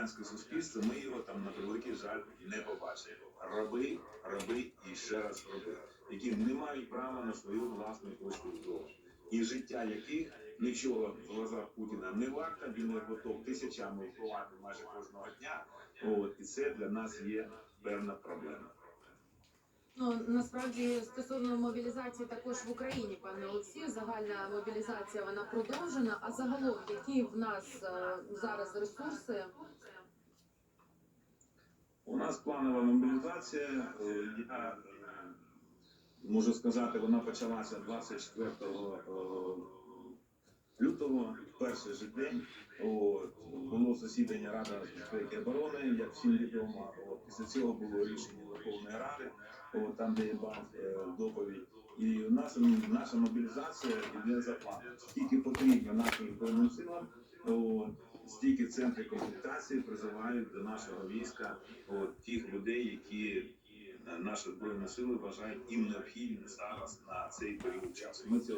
громадянське суспільство, ми його там на превеликий жаль не побачимо. Раби, раби і ще раз раби, які не мають права на свою власну точку зору, і життя яких нічого в глазах Путіна не варто, він не готов тисячами вбивати майже кожного дня. От і це для нас є певна проблема. Ну насправді стосовно мобілізації також в Україні, пане Олексію, загальна мобілізація вона продовжена. А загалом, які в нас е, зараз ресурси? Нас планова мобілізація. е, Я е, можу сказати, вона почалася 24 е, лютого, перший же день. От, було засідання Ради безпеки оборони, як всім відомо. От, після цього було рішення Верховної Ради, от, там, де бав е, доповідь. І наша, наша мобілізація йде за планом. Скільки потрібно нашим збройним силам, от, стільки центри комплектації призивають до нашого війська от, тих людей, які е, наші збройні сили вважають їм необхідним зараз на цей період часу. Ми це